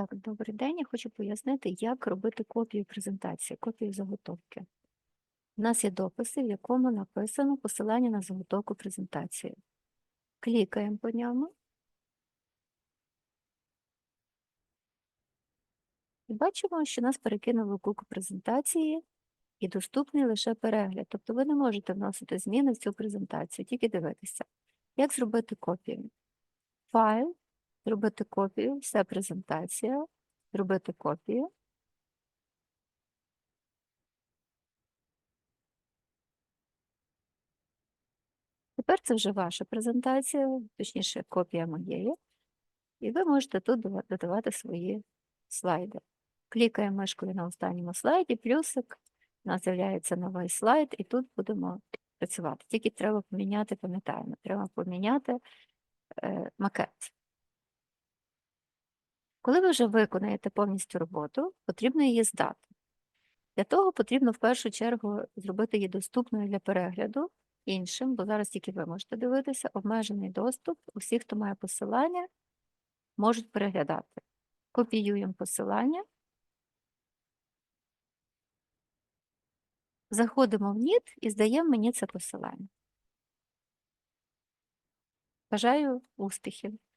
Так, добрий день. Я хочу пояснити, як робити копію презентації, копію заготовки. У нас є дописи, в якому написано посилання на заготовку презентації. Клікаємо по ньому. І бачимо, що нас перекинули в куку презентації і доступний лише перегляд. Тобто ви не можете вносити зміни в цю презентацію, тільки дивитися. Як зробити копію? Файл, зробити копію, вся презентація, зробити копію. Тепер це вже ваша презентація, точніше, копія моєї. І ви можете тут додавати свої слайди. Клікаємо мишкою на останньому слайді, плюсик, у нас з'являється новий слайд, і тут будемо працювати. Тільки треба поміняти, пам'ятаємо, треба поміняти е, макет. Коли ви вже виконаєте повністю роботу, потрібно її здати. Для того потрібно в першу чергу зробити її доступною для перегляду іншим, бо зараз тільки ви можете дивитися, обмежений доступ. Усі, хто має посилання, можуть переглядати. Копіюємо посилання. Заходимо в НІТ і здаємо мені це посилання. Бажаю успіхів!